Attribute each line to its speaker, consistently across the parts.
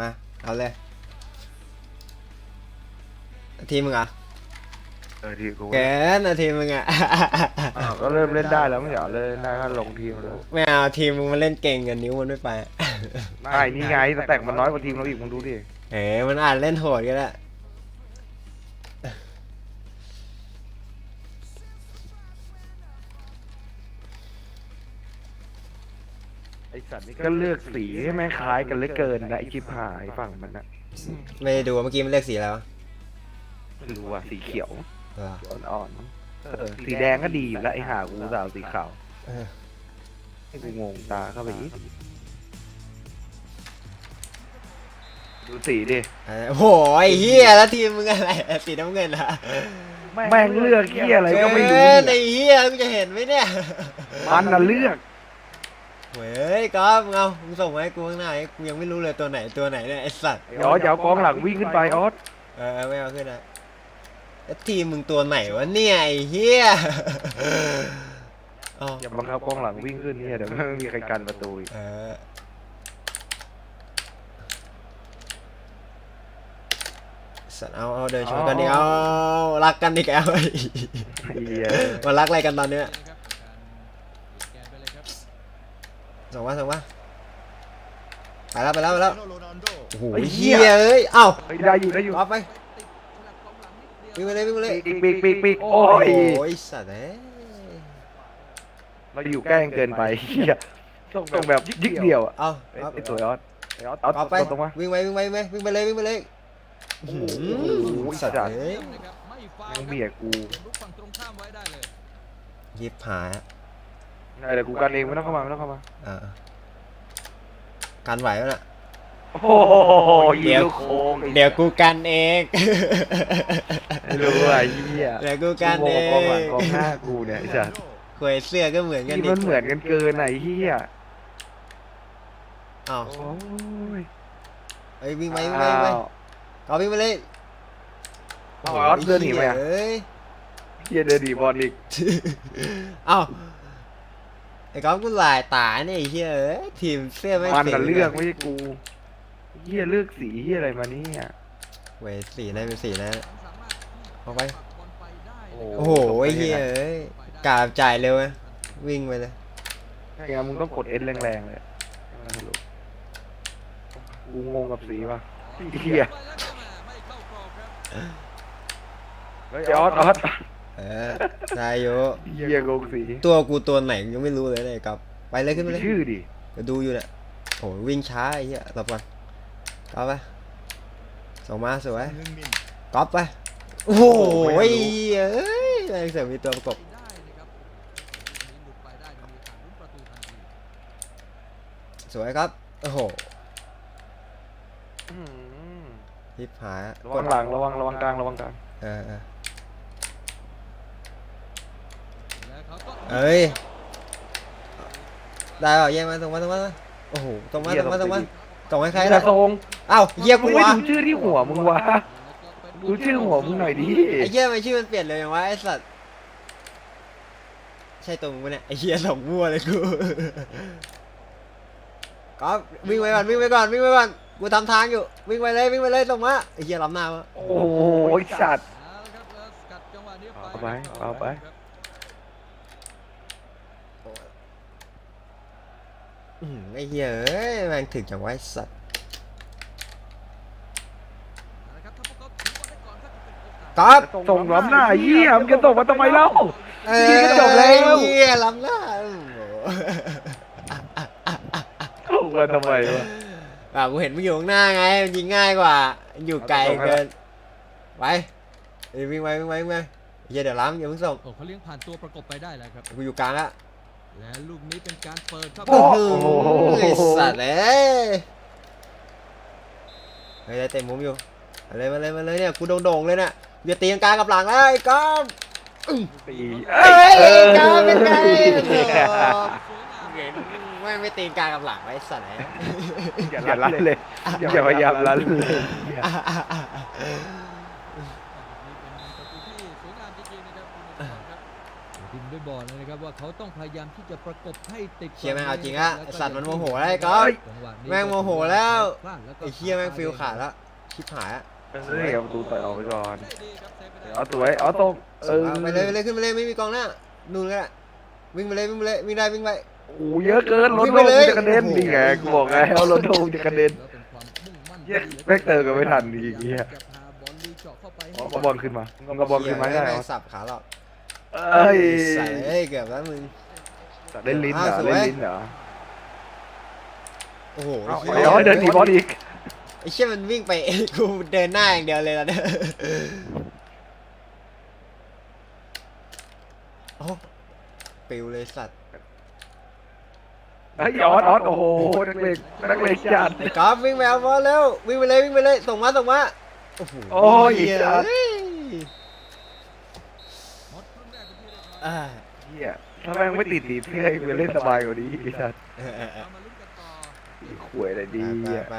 Speaker 1: มา เอาเลยทีมมึงเหรอะ
Speaker 2: เออทีกู
Speaker 1: แกนนะทีมมึงอะ
Speaker 2: อ้าวก็เริ่มเล่นได้แล้วไม่เหรอเล่นได้ก็ลงทีมเลย
Speaker 1: ไม่เอาทีมมึงมาเล่นเก่งกันนิ้วมันไม่ไป
Speaker 2: ไม่นี่ไงแต่แต่งมันน้อยกว่าทีมเราอีกมึงดูดิ
Speaker 1: เอ๋มันอาจเล่นโหดก็ได้
Speaker 2: สัตว์นี่ก็เลือกสีให้แม่งคล้ายกันเหลือเกินนะไอชิบหายฝั่งมันนะ
Speaker 1: ไม่ได้ดูว่าเมื่อกี้มันเลือกสีอะไรวะ
Speaker 2: ไม่รู้ว่าสีเขียว
Speaker 1: เหรอ
Speaker 2: อ่อนๆเออสีแดงก็ดีอยู่แล้วไอห่ากูสาวสีขาว
Speaker 1: เออ
Speaker 2: ให้กูงงตาเข้าไปอีกดูสีดิ
Speaker 1: เออโอ้โหไอ้เฮียแล้วทีมมึงอะไรสีน้ำเงินอะ
Speaker 2: แม่งเลือกเหี้ยอะไรก็ไม่รู้
Speaker 1: เกิน
Speaker 2: เนี่
Speaker 1: ไอ้
Speaker 2: ย
Speaker 1: เฮียมึงจะเห็นไหมเนี่ย
Speaker 2: มันน่ะเลือก
Speaker 1: เฮ้ยก๊อฟมึงเอามึงส่งมาให้กูข้างหน้าไอ้กูยังไม่รู้เลยตัวไหนตัวไหนเนี่ยไอ้สัตว์
Speaker 2: ไอ้ออสอย่าเอากองหลังวิ่งขึ้นไปออส
Speaker 1: เออไม่เอาขึ้นนะแล้วทีมมึงตัวไหนวะเนี่ยไอ้เฮียอ๋อ
Speaker 2: อย่าบังคับกองหลังวิ่งขึ้นเนี่ยเดี๋ยวไม่มีใครกันประตูอีก
Speaker 1: เออสัตว์เอาเอาเดินชนกันอีกเอารักกันอีกแล้ว
Speaker 2: เหี้ย
Speaker 1: มารักอะไรกันตอนเนี้ย ส่งมาส่งมาไปแล้วไปแล้วไปแล้วโอ้โหเฮียเอ้ยเอ้า
Speaker 2: เฮ้ยได้อยู่ได้อยู่
Speaker 1: ก๊อฟไปวิ่งไปเลยวิ่งไปเลย
Speaker 2: ปีกปีกปีกปีกโอ้ย
Speaker 1: โอ้ยสัตว์เอ้ย
Speaker 2: เราอยู่ใกล้กันเกินไปเหี้ยต้องแบบยิกเดียวอะ
Speaker 1: เอา
Speaker 2: ไอ้
Speaker 1: เอา
Speaker 2: ไอ้ตัวออสไอ้ออสเอา
Speaker 1: เอาไป
Speaker 2: ตรงมา
Speaker 1: วิ่งไปวิ่งไปวิ่งไปวิ่งไปเลยวิ่งไปเลย
Speaker 2: โอ้โห
Speaker 1: อื้อสัตว์
Speaker 2: จัด
Speaker 1: เอ้ย
Speaker 2: ยังเบียดกู
Speaker 3: ฝั่งตรงข้ามไว้ได้เลย
Speaker 1: ยิบหายอะ
Speaker 2: ไอ้เดี๋ยวกูกันเองไม่ต้องเข้ามาไม่ต้องเข้ามา
Speaker 1: อ่าการไหวแล้วน่ะ
Speaker 2: โอ้โหยิงลูกโค้งไอ้
Speaker 1: เดี๋ยวกูกันเอง
Speaker 2: ไม่รู้อะเหี้ย
Speaker 1: เดี๋ยวกูกันเอ
Speaker 2: กูงงกับกองหลัง
Speaker 1: ง
Speaker 2: กองหน้ากูเนี่ยไอ้สัส
Speaker 1: ควยเสื้อก็เหมือนกัน
Speaker 2: ที่
Speaker 1: ดิ
Speaker 2: มันเหมือนกันเกินไหนเหี้ย
Speaker 1: อ้าว
Speaker 2: โอ้ย
Speaker 1: เอ้ยวิ่งไปวิ่งไปวิ่งไป
Speaker 2: อ้าว
Speaker 1: เอาวิ่งไปเลย
Speaker 2: เอาออสเดินหนีไหมอะ
Speaker 1: เอ้ย
Speaker 2: เหี้ยเดินดีบอลอีก
Speaker 1: เอ้าไอ้ ก๊อฟกูลายตาเนี่ยไอ้เหี้ยเอ้ยทีมเสื้อไม่
Speaker 2: มัน
Speaker 1: สี
Speaker 2: น่ะเลือกไม่ใช่กูเหี้ยเลือกสีเหี้ยอะไรมาเนี่ย
Speaker 1: เว้ยสีอะไรเป็นสีนะเอาไป
Speaker 3: บอลไปได้
Speaker 1: โอ้โหไอ้เหี้ยเอ้ยกาบจ่ายเร็วไงวิ่งไปเลย
Speaker 2: ถ้าอย่างนั้นมึงต้องกดเอ็นแรงๆเลยกูงงกับสีว่ะเหี้ย
Speaker 3: ไม่เข้ากรอบครับ
Speaker 2: เฮ้ยออสออส
Speaker 1: เออได้อยู่
Speaker 2: เหี้ยงงสี
Speaker 1: ตัวกูตัวไหนยังไม่รู้เลยเนี่ยก๊อฟไปเลยขึ้นไปเลย
Speaker 2: ชื่อดิ
Speaker 1: เดี๋ยวดูอยู่เนี่ยโหวิ่งช้าไอ้เหี้ยตบก่อนก๊อฟไปส่งมาสวยก๊อฟไปโอ้โหเอ้ยแม่งเสือกมีตัวประกบ
Speaker 3: ได้นะครับหลุดไปได้มีโอกาสลุ้นประตูทันที
Speaker 1: สวยครับโอ้โห
Speaker 2: อืม
Speaker 1: ทิพหายอะ
Speaker 2: ระวังหลังระวังระวังกลางระวังกลาง
Speaker 1: เออ เออ
Speaker 3: แล้วเขาก็
Speaker 1: เอ้ย ได้เปล่าแย่งมาส่งมาส่งมาโอ้โหส่งมาส่งมาส่งมาส่งให้ใคร
Speaker 2: ใคร
Speaker 1: ล่ะ
Speaker 2: ทรง
Speaker 1: เอ้าเหี้ยกู
Speaker 2: มึงไม่
Speaker 1: วะ
Speaker 2: ดูชื่อที่หัวมึงวะดูชื่อหัวมึงหน่อยดิ
Speaker 1: ไอ้เหี้ยทำไม่ชื่อมันเปลี่ยนเลยอย่างวะไอ้สัตว์ใช่ตัวมึงปะเนี่ยไอ้เหี้ยส่งมั่วเลยกูก๊อฟวิ่งไปก่อนวิ่งไปก่อนวิ่งไปก่อนกูทำทางอยู่วิ่งไปเลยวิ่งไปเลยส่งมาไอ้เหี้ยล้ำหน้าวะ
Speaker 2: โอ้โหสัตว์
Speaker 3: เอาละครับแล้วสกัดจังหวะนี้
Speaker 2: เอาไปเอาไป
Speaker 1: อื้อหือ ไอ้เหี้ยเอ้ยแม่งถึงจังไวะไอ้สัตว์
Speaker 3: นะครับถ้าพวกเขาถือบอลได้ก่อนก็จะเป็นโอกาส
Speaker 1: ก๊อฟ
Speaker 2: ส่งล้ำหน้าเยี่ยมงจะส่งมาทำไมเล่า
Speaker 1: เอ
Speaker 2: ยิงก็จบแล้ว
Speaker 1: เหี้ยล้ำหน้าโอ้โห
Speaker 2: ส่งมาทำไมวะ
Speaker 1: อะกูเห็นมึงอยู่ข้างหน้าไงมันยิงง่ายกว่า อยู่ไกลเกินไปเอ้ยวิ่งไปวิ่งไปวิ่งไปเหี้ยเดี๋ยวล้ำอย่าเพิ่งส่ง
Speaker 3: โอ้เขาเลี้ยงผ่านตัวประกบไปได้แล้วครับ
Speaker 1: กูอยู่กลางละ
Speaker 3: และลูกนี้เป็นการเปิดครับ
Speaker 1: โอ้โหไอ้สัตว์เอ้ยเฮ้ยได้เต็มมุมอยู่มาเลยมาเลยมาเลยเนี่ยกูโด่งๆเลยเนี่ยอย่าตีกลางกับหลังเลยก้อม
Speaker 2: ตี
Speaker 1: เอ้ยก้อมเป็นไง
Speaker 2: เอ
Speaker 1: โอ้โห
Speaker 2: อ
Speaker 1: เห็นไม่ไม่ตีกลางกับหลังไว้ไอ้สัตว์เอ้ย
Speaker 2: อย่าลั่นเลยอย่าพยายามลั่นเลย
Speaker 1: อะอะอะอะ
Speaker 3: นี่เป็นประตูที่สวยงามจริงๆนะครับคุณผู้ชมครับดินเดไปบอกเลยนะครับว่าเขาต้องพยายามที่จะประกบให้ติด
Speaker 1: เชี่ยแม่งเอาจริงอะ
Speaker 3: แล้ว
Speaker 1: ไอ้
Speaker 3: ก็
Speaker 1: สัตว์มันโมโหแล้วไอ้ก๊อฟ
Speaker 3: จังหวะนี้
Speaker 1: แม่งโมโหแล้ว
Speaker 3: พลาดแล้วก็
Speaker 1: ไอ้เชี่ยแม่งฟิลขาดแล้วชิบหายอะ
Speaker 2: เฮ้ยเอาประตูต่อยออกไปก่อน
Speaker 3: ได้ดีครับเซฟไปได้
Speaker 2: เอาตัวไว้เอาตรงเออ
Speaker 1: เอาไปเลยไปเลยขึ้นไปเลยไม่มีกองหน้านู่นก็ได้วิ่งไปเลยวิ่งไปเลยวิ่งได้วิ่งไป
Speaker 2: โอ้โหเยอะเกินรถ
Speaker 1: วิ่ง
Speaker 2: โล
Speaker 1: ไป
Speaker 2: ง
Speaker 1: เลย
Speaker 2: จะกระเด็นนี่ไงกูบอกไงเอารถโลงจะกระเด็น
Speaker 3: แล้วเป็นความมุ่งมั่น
Speaker 2: เหี้ยแม่งเติมกันไม่ทันดีเหี้ย
Speaker 3: จะพาบอลลุยเจาะเข้าไปให้
Speaker 2: เอาบอลขึ้นมาเอาบอลขึ้นมาได้
Speaker 1: เหี้ย
Speaker 2: เหร
Speaker 1: แม่
Speaker 2: อง
Speaker 1: สับขาหรอก
Speaker 2: เอ้ย
Speaker 1: ใส่เอ้ยเกือบแล้วมึง
Speaker 2: เล่นลิ้นเหรอ
Speaker 1: อ่าสวย
Speaker 2: เล่นลิ้นเหรอ
Speaker 1: โอ้โห
Speaker 2: เอา
Speaker 1: หี้
Speaker 2: เดี๋ยวเดินหนีบอลอีก
Speaker 1: ไอ้เชี่ยมันวิ่งไปกูเดินหน้าอย่างเดียวเลยล่ะเนี่ยโอ้ปิวเลยสัตว์
Speaker 2: เฮ้ยออสออสโอ้โหนักเลงนักเลงจัด
Speaker 1: ไอ้กอล์ฟวิ่งไปเอาบอลเร็ววิ่งไปเลยวิ่งไปเลยส่งมาส่งมาโอ้โห
Speaker 2: โอ้ย
Speaker 1: เหี้
Speaker 3: อย
Speaker 1: อ่า
Speaker 2: เฮียถ้าแม่งไม่ติดสีเสื้อกูจะเล่นสบายกว่านี้ไอ้สัส
Speaker 1: เออเออเออ
Speaker 3: เอามาลุ้นกันต่อ
Speaker 2: ขวยอะไรดี
Speaker 1: ไป
Speaker 2: อะ
Speaker 1: ไป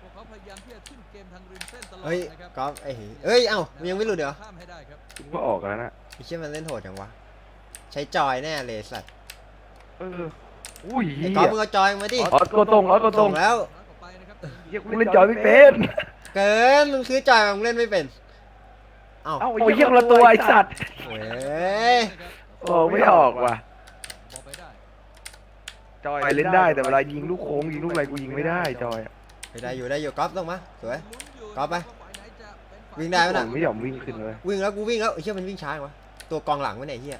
Speaker 3: พวกเขาพยายามที่จะขึ้นเกมทางริมเส้นตลอด
Speaker 1: เฮ้ย
Speaker 3: นะครับ
Speaker 1: กอล์ฟไอ้เหี้ยเอ้ยเอ้ามันยังไม่หลุดเดี๋ยว
Speaker 3: ข้ามให้ได้ครับ
Speaker 2: กูก็ออกแล้วนะ
Speaker 1: ไอ้เชี่ยมันเล่นโหดจังวะใช้จอยแน่เลยสัตว์
Speaker 2: เอออุ้ย
Speaker 1: ไอ้
Speaker 2: เฮี
Speaker 1: กอล์ฟ
Speaker 2: ย
Speaker 1: มึงเอาจอยมาดิ
Speaker 2: ออสตัวตรงออสตัวตร
Speaker 1: ส่
Speaker 2: ง
Speaker 1: งแล้ว
Speaker 3: น้อยกว่าไปนะครับแต่ยัง
Speaker 2: เฮีย
Speaker 3: อยู่
Speaker 2: กูเล่นจอยไม่เป็น
Speaker 1: เกินมึงซื้อจอยมามึงเล่นไม่เป็น เอ้า
Speaker 2: เอ้าโอ้ยเฮียคนละตัวไอ้สัตว์
Speaker 1: โอ้ย
Speaker 2: โอ้ไม่ออกว่ะ
Speaker 3: บอกไปได้
Speaker 2: จอยเล่นได้แต่เวลายิงลูกโค้งยิงลูกอะไรกูยิงไม่ได้จอยอะ
Speaker 1: ไม่ได้อยู่ได้อยู่กอล์ฟลงมาสวย
Speaker 3: ลุ้นอยู่
Speaker 1: ก๊อฟไป
Speaker 3: ว่าฝ่ายไหนจะเป็นฝ่าย
Speaker 1: วิ่งได้ไหมน่ะ
Speaker 2: ผมไม่ยอมวิ่งขึ้นเลย
Speaker 1: วิ่งแล้วกูวิ่งแล้วไอ้เชี่ยมันวิ่งช้าจังวะตัวกองหลังวะเนี่ยไอ้เฮีย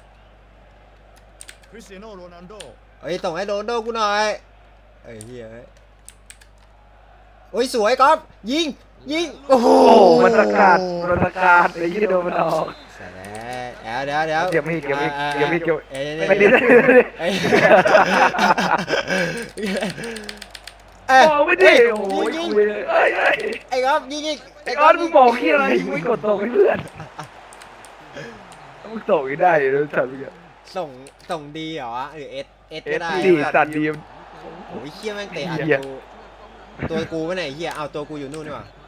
Speaker 4: คริสเตียโนโรนัลโด
Speaker 1: เอ้ยส่งให้โรนลโดกูหน่อยเอ้ยเฮียเอ้ยโอ้ยสวยกอล์ฟยิง ยิงโอ้โห
Speaker 2: โอ้มันตะกาดมันตะกาดไอ้เหี้ยโดนมันออก
Speaker 1: เสร็จแล้วเดี๋ยวเดี๋ยวเดี๋ยว
Speaker 2: เดี๋ยวไม่เดี๋ยวไม่
Speaker 1: อ่า
Speaker 2: เดี๋ยวไม่เดี๋ยว
Speaker 1: เอ้ย
Speaker 2: ไม่ได้
Speaker 1: เอ้ย
Speaker 2: โอ้ไม่ได้โอ้ย
Speaker 1: ยิง
Speaker 2: คุยเลยเอ้ยเอ้ย
Speaker 1: ไอ้กอล์ฟยิงยิง
Speaker 2: ไอ้ออสมึงบอกที่อะไรมึงไม่กดส่งให้เพื่อนมึงส่งให้ได้เดี๋ยวสัตว์มึงอะ
Speaker 1: ส่งส่งดีเหรอวะหรือเอสเอส
Speaker 2: เอ
Speaker 1: ก็
Speaker 2: ส
Speaker 1: ได้
Speaker 2: ดีสัตว์ดีม
Speaker 1: โอ้ยเชี่ยแม่งเตะอัด
Speaker 2: เหี้ย
Speaker 1: กูตัวกูไปไหนเฮียเอาตัวกูอยู่นู่นนี่หว่า
Speaker 3: กลับไป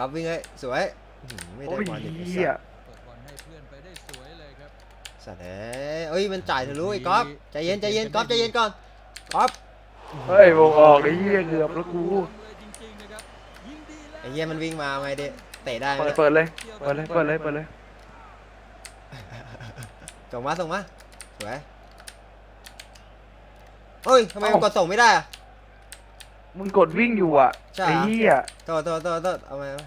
Speaker 3: ครับ
Speaker 1: กอล์ฟวิ่งเลยสวยอื้อหือไม่
Speaker 2: โอ้
Speaker 1: ได้
Speaker 2: ย
Speaker 1: บอลอีกไอ้
Speaker 2: เหี้ย
Speaker 3: เปิดบอลให้เพื่อนไปได้สวยเลยครับ
Speaker 1: สัตว์เอ้ยเอ้ยมันจ่ายทะลุไอ้กอล์ฟใจเย็นใจเย็นกอล์ฟใจเย็นก่อนกอล์ฟ
Speaker 2: เฮ้ยวงออกไอ้เหี้ยเกือบแล้วกู
Speaker 3: เลยจริงๆนะครับยิงดีแล้ว
Speaker 1: ไอ้เหี้ยมันวิ่งมาไม่ได้เตะได้ไหม
Speaker 2: เปิด
Speaker 1: เนี่ย
Speaker 2: เปิดเลยเปิดเลยเปิดเลยเปิดเลย
Speaker 1: ส่งมาส่งมาสวยเฮ้ยทำไมมันกดส่งไม่ได้อะ
Speaker 2: มึงกดวิ่งอยู่อะ
Speaker 1: ใช่
Speaker 2: ไอ้
Speaker 1: เหรอ
Speaker 2: เหี้ย
Speaker 1: โทษโทษโทษโทษเอามาเอามา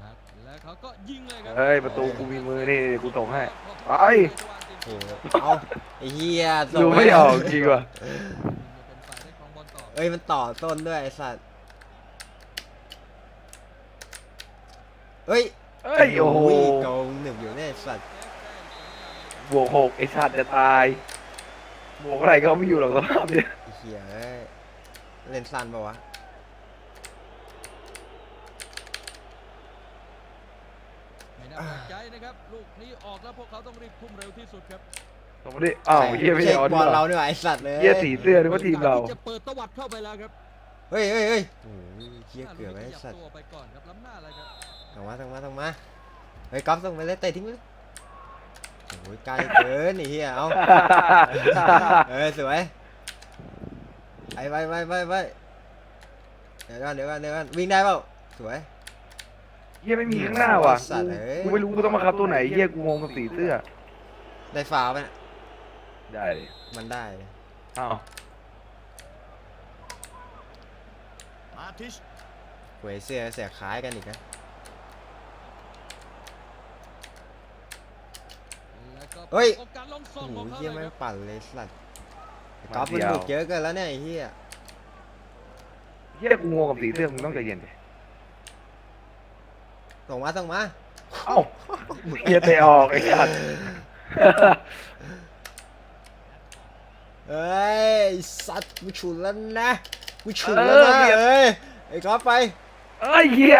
Speaker 3: ครับแล้วเขาก็ยิงเลยครั
Speaker 2: เฮ้ยประตูกูมีมือนี่กูส่งให้ไป
Speaker 1: โอ้โหเอาไอ้เหี้ยส่ง
Speaker 2: ดูไม่ออกจริงว่ะ
Speaker 3: เป็นฝ่ายได้ครองบอลต่อ
Speaker 1: เอ้ยมันต่อต้นด้วยไอ้สัตว์เฮ้ย
Speaker 2: เฮ้ยโอ้โห
Speaker 1: โกงหนึ่งอยู่เนี่ยไอ้สัตว์
Speaker 2: บวกหกไอ้สัตว์จะตาย บวกอะไรก็ไม่อยู่หรอกสภาพเนี่ย
Speaker 1: ไอ้ เหี้ยเอ้ยเล่นสั้นปะวะ
Speaker 3: ไม่น่าแปลกใจนะครับลูกนี้ออกแล้วพวกเขาต้องรีบทุ่มเร็วที่สุดครับ
Speaker 2: สมมติอ้าวเฮียไม่ใช่ออส
Speaker 1: บอล
Speaker 2: เหร
Speaker 1: เรา
Speaker 2: อ
Speaker 1: เนี่ยไอ้สัตว์เลย
Speaker 2: เฮียสีเสื้อนึกว่าทีมเรา
Speaker 3: ที่จะเปิดตวัดเข้าไปแล้วครับ
Speaker 1: เฮ้ยเฮ้ยเฮ้ยโอ้ยเหี้ยเกือบไอ้
Speaker 3: ขยั
Speaker 1: สัตว์
Speaker 3: ตัวไปก่อนครับล้ำหน้าเลยครับ
Speaker 1: ส่งมาส่งมาส่งมาเฮ้ยก๊อฟส่งไปเลยเตะทิ้งไปเลยโอ้ยไกลเกินไอ้เหี้ยเอาเออสวย ไปไปไปไปไปเดี๋ยวก่อนเดี๋ยวก่อนเดี๋ยวก่อนวิ่งได้เปล่าสวย
Speaker 2: เฮียไม่มีข้างหน้าว่ะ
Speaker 1: สัตว์เอ้ย
Speaker 2: กูไม่รู้กูต้องมาคับตัวไหนเฮียกูงงกับสีเสื้อ
Speaker 1: ได้ฟาวล์ไหมน่ะ
Speaker 2: ได้ดิ
Speaker 1: มันได้
Speaker 2: อ้าว
Speaker 4: มาทิช
Speaker 1: หวยเสื้อเสียคล้ายกันอีกนะ
Speaker 3: แล้วก็
Speaker 1: เฮ้ย
Speaker 3: โอกาสลงส่
Speaker 1: โอ้
Speaker 3: ง
Speaker 1: โห
Speaker 3: ของเขา
Speaker 1: เหี้ย
Speaker 3: เล
Speaker 1: ไม่
Speaker 3: ย
Speaker 1: ง
Speaker 3: ครับ
Speaker 1: ปั่นเลยสัตว์ ก๊อฟมันบุกเยอะเกินแล้วเนี่ยไอ้เหี้ย
Speaker 2: เฮียกูงงกับสีเสื้อมึงต้องใจเย็นดิ
Speaker 1: ส่งมาส่งมา
Speaker 2: เอ้าเฮียเตะออกไอ้สัตว์
Speaker 1: เอ้ยสัตว์กูฉุนแล้วนะกูฉุนแล้วนะเอ้ยไอ้ก๊อฟไป
Speaker 2: เอ้ยเฮีย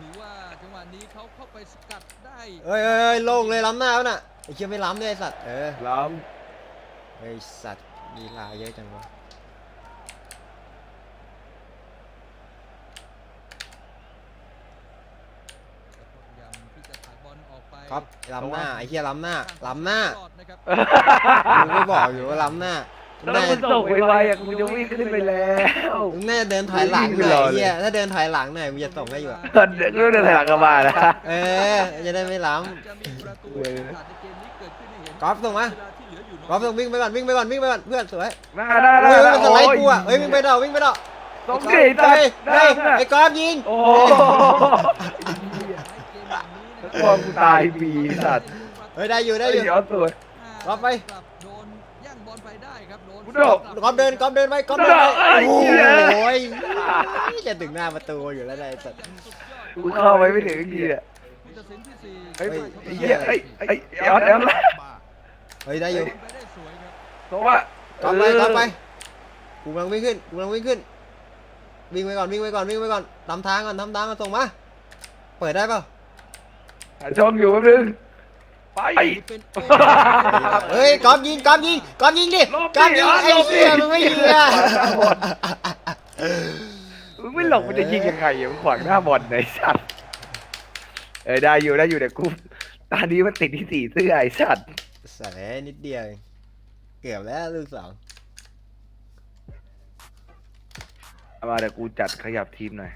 Speaker 3: ถือว่าจังหวะนี้เขาเข้าไปสกัดได้
Speaker 1: เอ้ยเอ้ยเอ้ยโล่งเลยล้ำหน้าแล้วน่ะไอ้เชี่ยไม่ล้ำด้วยไอ้สัตว์เออ
Speaker 2: ล้
Speaker 1: ไอ้สัตว์ ลีลาเยอะจังวะก๊อฟล้ำหน้าไอ้เหี้ยล้ำหน้าล้ำหน้า
Speaker 3: ตลอดนะครับ
Speaker 1: กูไม่บอกอยู่ว่าล้ำหน้า
Speaker 2: แล้ว
Speaker 1: แน่
Speaker 2: มึงส่งไวๆอะกูจะวิ่งขึ้นไปแล้ว
Speaker 1: มึงแน่เดินถอยหลังหน่
Speaker 2: ไม่ร
Speaker 1: อ
Speaker 2: อยเลย
Speaker 1: เหี้ยถ้าเดินถอยหลังหน่อยกูจะส่งให้อยู่อะ
Speaker 2: ตอนเด็กก็เดินถอยหลังกลับมานะ
Speaker 1: เออจะได้ไม่ล้
Speaker 3: จะมีประตู
Speaker 2: เว้ย
Speaker 3: ขาดในเกมนี้เกิดขึ้นให้เห็นำ
Speaker 1: ก๊อฟส่งมา
Speaker 3: เวลา ที่เหลืออยู่น้อย
Speaker 1: ก๊อฟส่งวิ่งไปก่อนวิ่งไปก่อนวิ่งไปก่อนเพื่อนสวย
Speaker 2: ได้ได้
Speaker 1: เฮ้
Speaker 2: ได้
Speaker 1: ยมันสไลด์กูอะเฮ้ยวิ่งไปดอกวิ่งไปดอก
Speaker 2: ต้องเกยตั
Speaker 1: เฮ้
Speaker 2: ด
Speaker 1: ย
Speaker 2: ได้
Speaker 1: เฮ้ย
Speaker 2: ได้
Speaker 1: ไอ้ก๊อฟยิง
Speaker 2: โอ้
Speaker 3: ในเกมแบบนี้นะ
Speaker 2: กลัวกูตายฟรีสัตว์
Speaker 1: เฮ้ยได้อยู่ได้
Speaker 2: ได้
Speaker 1: อยู่
Speaker 2: เดี๋ยวสวย
Speaker 1: รับไป
Speaker 3: กลับโดนแย่งบอลไปได้ครับโดน
Speaker 2: กูโดด
Speaker 1: ก๊อฟเดินก๊อฟเดินไปก๊อฟเดินไป
Speaker 2: ไอ้
Speaker 1: โอ้
Speaker 2: เหี้ย
Speaker 1: ยจะถึงหน้าประตูอยู่แล้วได้สัตว์
Speaker 2: กูเข้าไปไม่ถึงทีอะ
Speaker 3: ผู้ตัดสินที่สี่
Speaker 2: เฮ้ย
Speaker 1: เฮ้ย
Speaker 2: ไอ้เหี้ยไอ้ไอ้เอลเอล
Speaker 1: เฮ้ยได้อยู่
Speaker 3: ไปได้สวยครับ
Speaker 2: เพราะว่า
Speaker 1: ก๊อฟไปก๊อฟไปกูกำลังวิ่งขึ้นกูกำลังวิ่งขึ้น วิ่งไปก่อนวิ่งไปก่อนวิ่งไปก่อนทำทางก่อนทำทางก่อนส่งมา เปิดได้เปล่า
Speaker 2: หาช่องอยู่แป๊บนึงไป
Speaker 3: เป็น
Speaker 1: เฮ้ยก๊อฟยิงก๊อฟยิงก๊อฟยิงดิ
Speaker 2: หลบดิ
Speaker 1: ก๊อฟยิง
Speaker 2: อะ
Speaker 1: ไอ้
Speaker 2: หลบดิ
Speaker 1: เหี้ยมึงไม่ยิงอะ
Speaker 2: มึงไม่หลบมันจะยิงยังไงอะมึงขวางหน้าบอลไหนสัตว์เออได้อยู่ได้อยู่แต่กูตอนนี้มันติดที่สี่เสื้อไอ้สัตว์
Speaker 1: สแนิดเดียว เกือบแล้วลูกสอง
Speaker 2: เอามาเดี๋ยวกูจัดขยับทีมหน่อย